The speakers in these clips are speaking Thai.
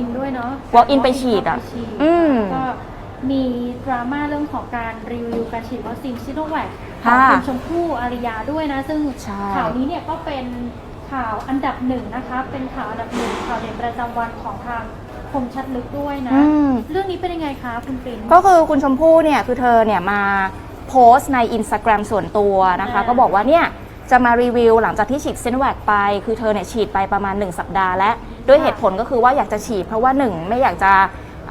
in ด้วยเนาะ walk in ไปฉีดอะไปฉีดอืม ก็มีดราม่าเรื่องของการรีวิวการฉีดวัคซีนซิโนแวคขอค่ะงคุณชมพู่อารยาด้วยนะ ซึ่งใช่ ข่าวนี้เนี่ยก็เป็นข่าวอันดับหนึ่งนะคะ เป็นข่าวอันดับหนึ่งข่าวเด่นประจำวันของทางคมชัดลึกด้วยนะ อืม เรื่องนี้เป็นยังไงคะคุณปรินก็คือคุณชมพู่เนี่ยคือเธอเนี่ยมาโพสต์ใน Instagram ส่วนตัวนะคะ อ่าก็บอกว่าเนี่ย จะมารีวิวหลังจากที่ฉีดเซนแวคไป คือเธอเนี่ยฉีดไปประมาณ 1 สัปดาห์และด้วยเหตุผลก็คือว่าอยากจะฉีดเพราะว่า 1 ไม่อยากจะ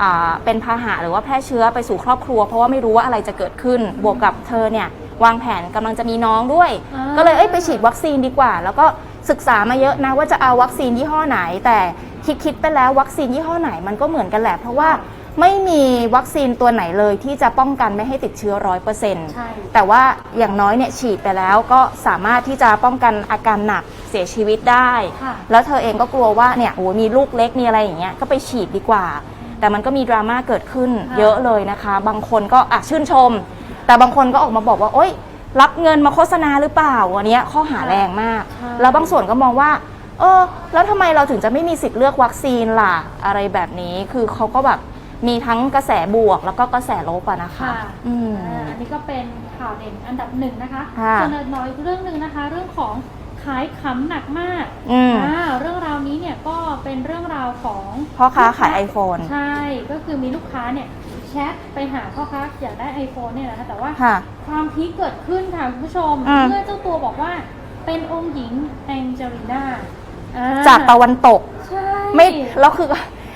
อ่าเป็นพาหะหรือว่าแพร่เชื้อไปสู่ครอบครัว เพราะว่าไม่รู้ว่าอะไรจะเกิดขึ้น บวกกับเธอเนี่ยวางแผนกำลังจะมีน้องด้วยอ่าก็เลยเอ้ยไปฉีดวัคซีนดีกว่า แล้วก็ศึกษามาเยอะนะว่าจะเอาวัคซีนยี่ห้อไหน แต่คิดคิดๆไปแล้ววัคซีนยี่ห้อไหนมันก็เหมือนกันแหละเพราะว่า ไม่มีวัคซีนตัวไหนเลยที่จะป้องกันไม่ให้ติดเชื้อร้อยเปอร์เซ็นต์ใช่ แต่ว่าอย่างน้อยเนี่ยฉีดไปแล้วก็สามารถที่จะป้องกันอาการหนักเสียชีวิตได้ ค่ะ แล้วเธอเองก็กลัวว่าเนี่ยโอ้มีลูกเล็กมีอะไรอย่างเงี้ยก็ไปฉีดดีกว่า แต่มันก็มีดราม่าเกิดขึ้นค่ะ เยอะเลยนะคะ บางคนก็อะชื่นชม แต่บางคนก็ออกมาบอกว่าโอ๊ยรับเงินมาโฆษณาหรือเปล่าวันนี้ยข้อหาแรงมากใช่แล้วบางส่วนก็มองว่า เออ แล้วทำไมเราถึงจะไม่มีสิทธิ์เลือกวัคซีนล่ะอะไรแบบนี้ คือเขาก็แบบ มีทั้งกระแสบวกแล้วก็กระแสลบอะนะคะ ค่ะอืมอ่าอันนี้ก็เป็นข่าวเด่นอันดับหนึ่งนะคะค่ะส่วนน้อยเรื่องหนึ่งนะคะ เรื่องของขายขำหนักมากอืมอ่าเรื่องราวนี้เนี่ยก็เป็นเรื่องราวของพ่อค้าขาย iPhone ใช่ ก็คือมีลูกค้าเนี่ยแชทไปหาพ่อค้าอยากได้ iPhone เนี่ยนะคะแต่ว่า ค่ะ ความพีคเกิดขึ้นค่ะคุณผู้ชมอืม เมื่อเจ้าตัวบอกว่าเป็นองค์หญิงแองเจลิน่าอ่จากตะวันตก ใช่ไม่แล้วคือ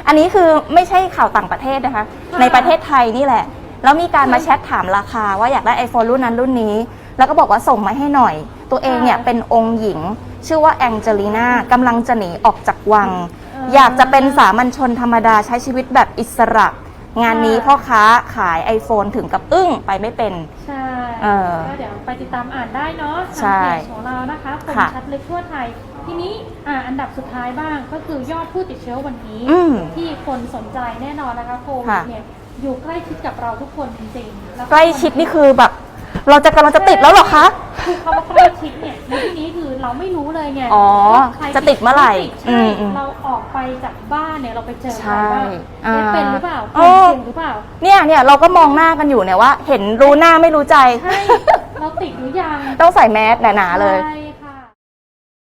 อันนี้คือไม่ใช่ข่าวต่างประเทศนะคะค่ะในประเทศไทยนี่แหละ แล้วมีการมาแชทถามราคาว่าอยากได้ iPhone รุ่นนั้นรุ่นนี้ แล้วก็บอกว่าส่งมาให้หน่อย ตัวเองเนี่ยค่ะเป็นองค์หญิง ชื่อว่าแองเจลิน่ากำลังจะหนีออกจากวังเอออยากจะเป็นสามัญชนธรรมดาใช้ชีวิตแบบอิสระ งานนี้ค่ะพ่อค้าขาย iPhone ถึงกับอึ้งไปไม่เป็น ใช่เออก็เดี๋ยวไปติดตามอ่านได้เนาะใช่ทางเพจของเรานะคะคมค่ะ ชัดลึกทั่วไทย ทีนี้อ่าอันดับสุดท้ายบ้างก็คือยอดผู้ติดเชื้อวันนี้ อืม ที่คนสนใจแน่นอนนะคะโควิดค่ะ เนี่ยอยู่ใกล้ชิดกับเราทุกคนจริงๆแล้วใกล้ชิดนี่คือแบบ เราจะกำลังจะติดแล้วเหรอคะ คือคำว่าใกล้ชิดเนี่ยในที่นี้คือ เราไม่รู้เลยไงอ๋อว่าใครจะติดเมื่อไหร่ม่ติดอืใช่มอืมเราออกไปจากบ้านเนี่ยเราไปเจอใครใช่บ้างอ่าเนี่ยเป็นหรือเปล่าโอ้เป็นจริงหรือเปล่า เนี่ยเนี่ยเราก็มองหน้ากันอยู่เนี่ยว่า เห็นรู้หน้าไม่รู้ใจ ใช่ เราติดหรือยังต้องใส่แมสหนาๆเลย ใช่